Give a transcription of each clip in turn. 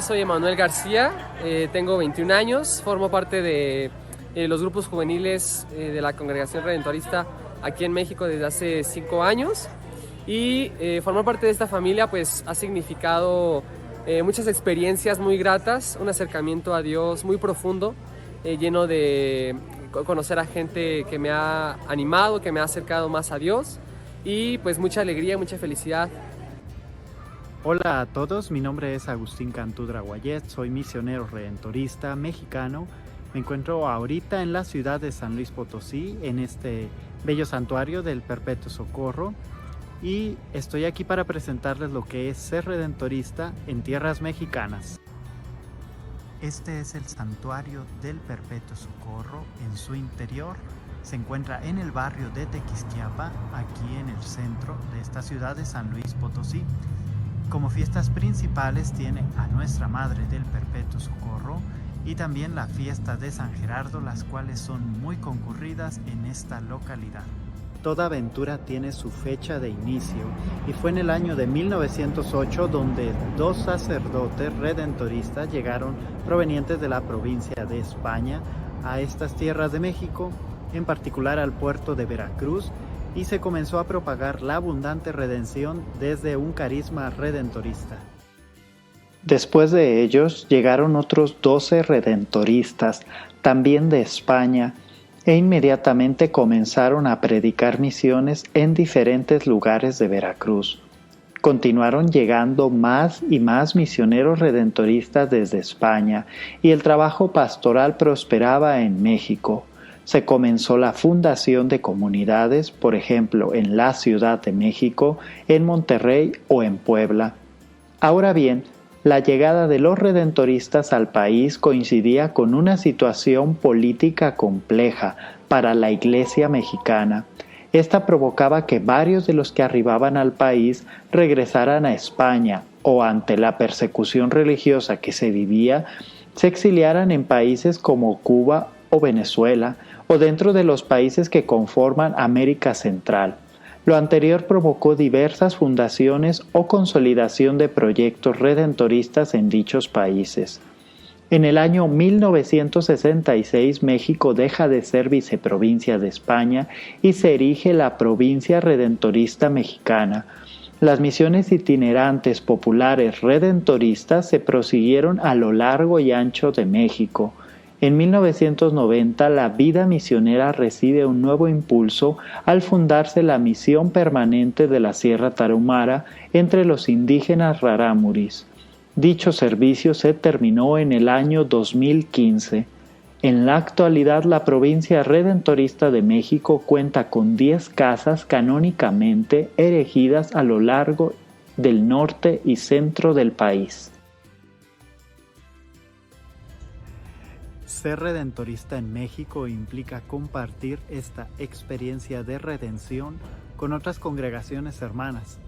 Yo soy Emanuel García, eh, tengo 21 años, formo parte de eh, los grupos juveniles eh, de la Congregación Redentorista aquí en México desde hace 5 años. Y formar parte de esta familia pues ha significado muchas experiencias muy gratas, un acercamiento a Dios muy profundo, lleno de conocer a gente que me ha animado, que me ha acercado más a Dios. Y pues mucha alegría, mucha felicidad Hola a todos, mi nombre es Agustín Cantudra Guayet, soy misionero redentorista mexicano. Me encuentro ahorita en la ciudad de San Luis Potosí, en este bello santuario del Perpetuo Socorro. Y estoy aquí para presentarles lo que es ser redentorista en tierras mexicanas. Este es el santuario del Perpetuo Socorro. En su interior se encuentra en el barrio de Tequisquiapa, aquí en el centro de esta ciudad de San Luis Potosí. Como fiestas principales tiene a Nuestra Madre del Perpetuo Socorro y también la fiesta de San Gerardo, las cuales son muy concurridas en esta localidad. Toda aventura tiene su fecha de inicio y fue en el año de 1908 donde dos sacerdotes redentoristas llegaron provenientes de la provincia de España a estas tierras de México, en particular al puerto de Veracruz, y se comenzó a propagar la abundante redención desde un carisma redentorista. Después de ellos llegaron otros doce redentoristas, también de España, e inmediatamente comenzaron a predicar misiones en diferentes lugares de Veracruz. Continuaron llegando más y más misioneros redentoristas desde España, y el trabajo pastoral prosperaba en México se comenzó la fundación de comunidades, por ejemplo, en la Ciudad de México, en Monterrey o en Puebla. Ahora bien, la llegada de los redentoristas al país coincidía con una situación política compleja para la Iglesia mexicana. Esta provocaba que varios de los que arribaban al país regresaran a España o ante la persecución religiosa que se vivía, se exiliaran en países como Cuba o Venezuela, o dentro de los países que conforman América Central. Lo anterior provocó diversas fundaciones o consolidación de proyectos redentoristas en dichos países. En el año 1966 México deja de ser viceprovincia de España y se erige la provincia redentorista mexicana. Las misiones itinerantes populares redentoristas se prosiguieron a lo largo y ancho de México. En 1990 la vida misionera recibe un nuevo impulso al fundarse la misión permanente de la Sierra Tarahumara entre los indígenas rarámuris. Dicho servicio se terminó en el año 2015. En la actualidad la provincia redentorista de México cuenta con 10 casas canónicamente erigidas a lo largo del norte y centro del país. Ser redentorista en México implica compartir esta experiencia de redención con otras congregaciones hermanas.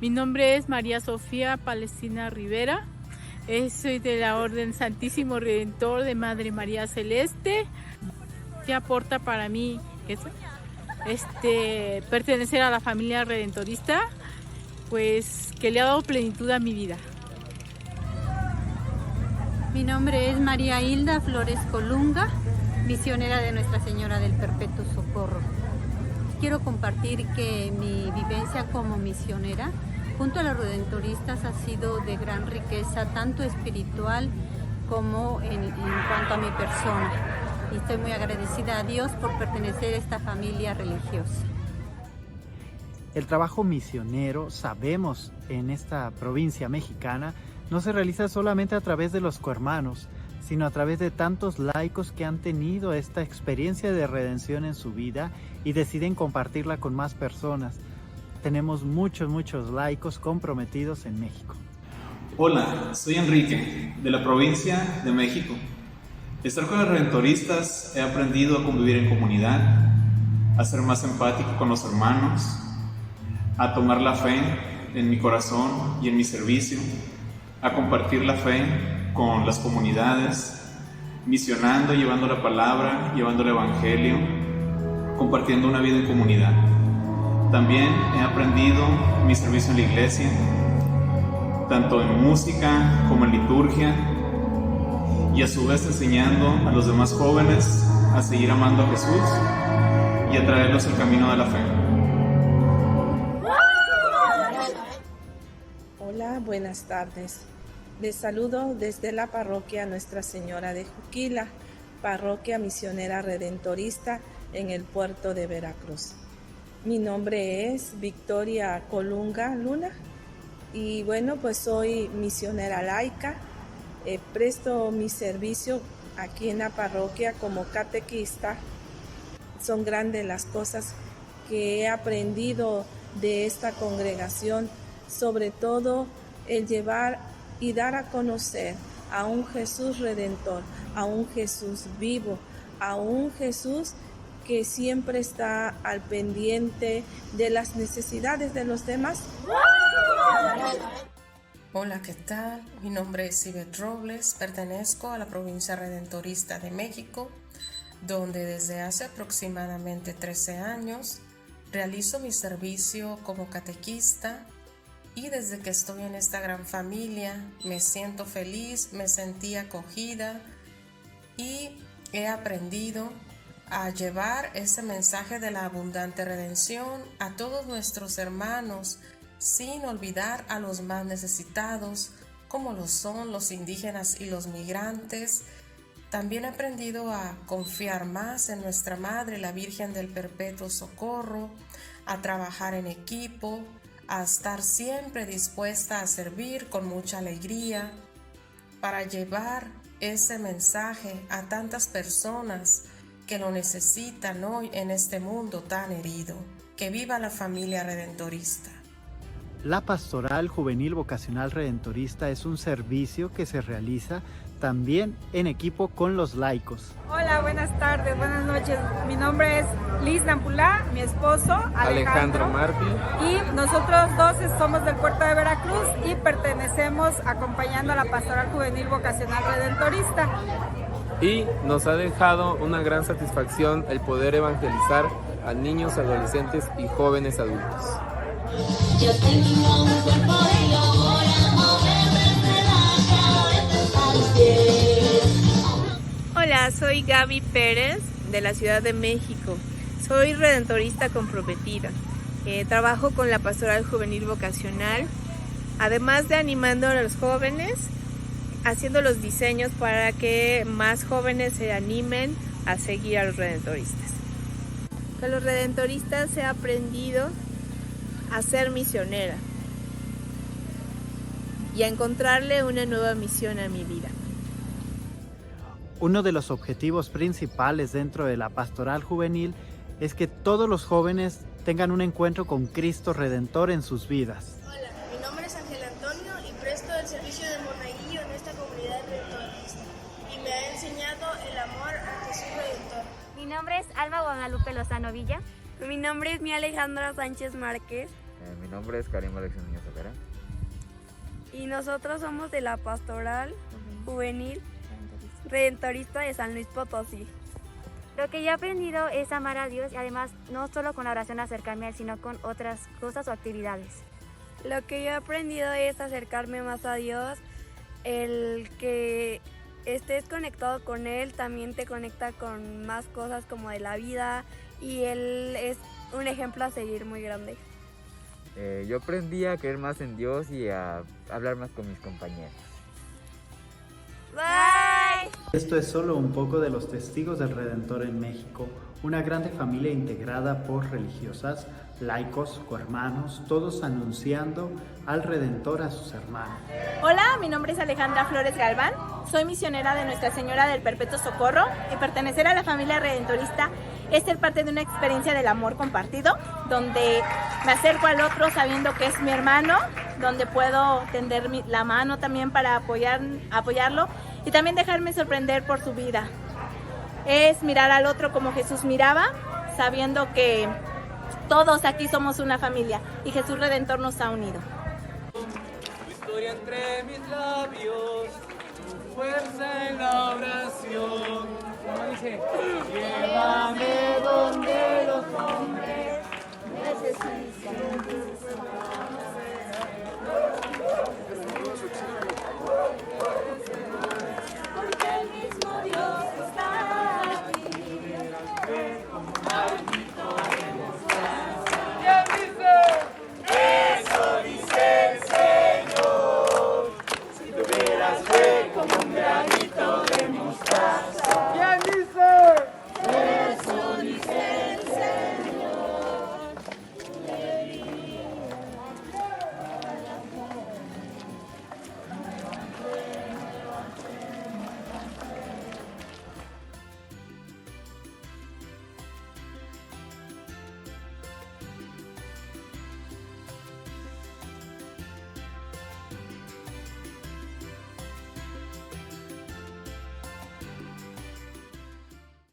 Mi nombre es María Sofía Palestina Rivera. Soy de la Orden Santísimo Redentor de Madre María Celeste. ¿Qué aporta para mí este, pertenecer a la familia redentorista? Pues que le ha dado plenitud a mi vida. Mi nombre es María Hilda Flores Colunga, misionera de Nuestra Señora del Perpetuo Socorro. Quiero compartir que mi vivencia como misionera junto a los redentoristas ha sido de gran riqueza, tanto espiritual como en, en cuanto a mi persona. Y estoy muy agradecida a Dios por pertenecer a esta familia religiosa. El trabajo misionero, sabemos, en esta provincia mexicana, no se realiza solamente a través de los cohermanos, sino a través de tantos laicos que han tenido esta experiencia de redención en su vida y deciden compartirla con más personas. Tenemos muchos, muchos laicos comprometidos en México. Hola, soy Enrique, de la provincia de México. Estar con los redentoristas he aprendido a convivir en comunidad, a ser más empático con los hermanos, a tomar la fe en mi corazón y en mi servicio, a compartir la fe con las comunidades, misionando, llevando la palabra, llevando el Evangelio, compartiendo una vida en comunidad. También he aprendido mi servicio en la iglesia, tanto en música como en liturgia, y a su vez enseñando a los demás jóvenes a seguir amando a Jesús y a traerlos el camino de la fe. Buenas tardes. Les saludo desde la parroquia Nuestra Señora de Juquila, parroquia misionera redentorista en el puerto de Veracruz. Mi nombre es Victoria Colunga Luna y bueno, pues soy misionera laica. Eh, presto mi servicio aquí en la parroquia como catequista. Son grandes las cosas que he aprendido de esta congregación, sobre todo el llevar y dar a conocer a un Jesús redentor, a un Jesús vivo, a un Jesús que siempre está al pendiente de las necesidades de los demás. Hola, ¿qué tal? Mi nombre es Sibet Robles, pertenezco a la provincia redentorista de México, donde desde hace aproximadamente 13 años realizo mi servicio como catequista y desde que estoy en esta gran familia me siento feliz, me sentí acogida y he aprendido a llevar ese mensaje de la abundante redención a todos nuestros hermanos sin olvidar a los más necesitados, como lo son los indígenas y los migrantes. También he aprendido a confiar más en nuestra Madre, la Virgen del Perpetuo Socorro, a trabajar en equipo, a estar siempre dispuesta a servir con mucha alegría, para llevar ese mensaje a tantas personas que lo necesitan hoy en este mundo tan herido. Que viva la familia redentorista. La Pastoral Juvenil Vocacional Redentorista es un servicio que se realiza también en equipo con los laicos. Hola, buenas tardes, buenas noches. Mi nombre es Liz Nampulá, mi esposo Alejandro, Marfi. y nosotros dos somos del puerto de Veracruz y pertenecemos acompañando a la Pastoral Juvenil Vocacional Redentorista. Y nos ha dejado una gran satisfacción el poder evangelizar a niños, adolescentes y jóvenes adultos. Yo tengo un cuerpo y Soy Gaby Pérez de la Ciudad de México. Soy redentorista comprometida. Eh, trabajo con la Pastoral Juvenil Vocacional, además de animando a los jóvenes, haciendo los diseños para que más jóvenes se animen a seguir a los redentoristas. Con los redentoristas he aprendido a ser misionera y a encontrarle una nueva misión a mi vida. Uno de los objetivos principales dentro de la pastoral juvenil es que todos los jóvenes tengan un encuentro con Cristo Redentor en sus vidas. Hola, mi nombre es Ángel Antonio y presto el servicio de monaguillo en esta comunidad redentorista y me ha enseñado el amor a Jesús Redentor. Mi nombre es Alma Guadalupe Lozano Villa. Mi nombre es mi Alejandra Sánchez Márquez. Eh, mi nombre es Karim Alexis Niño Severa. Y nosotros somos de la Pastoral Juvenil Redentorista de San Luis Potosí. Lo que yo he aprendido es amar a Dios y además no solo con la oración acercarme a Él, sino con otras cosas o actividades. Lo que yo he aprendido es acercarme más a Dios, el que estés conectado con Él también te conecta con más cosas como de la vida y Él es un ejemplo a seguir muy grande. Eh, yo aprendí a creer más en Dios y a hablar más con mis compañeros. Bye. Esto es solo un poco de los testigos del Redentor en México, una grande familia integrada por religiosas, laicos, cohermanos, todos anunciando al Redentor a sus hermanos. Hola, mi nombre es Alejandra Flores Galván, soy misionera de Nuestra Señora del Perpetuo Socorro y pertenecer a la familia redentorista es ser parte de una experiencia del amor compartido, donde me acerco al otro sabiendo que es mi hermano, donde puedo tender la mano también para apoyar, apoyarlo y también dejarme sorprender por su vida. Es mirar al otro como Jesús miraba, sabiendo que todos aquí somos una familia y Jesús Redentor nos ha unido. Tu historia entre mis labios, fuerza en la oración. ¿Cómo dice? Llévame donde los hombres necesitan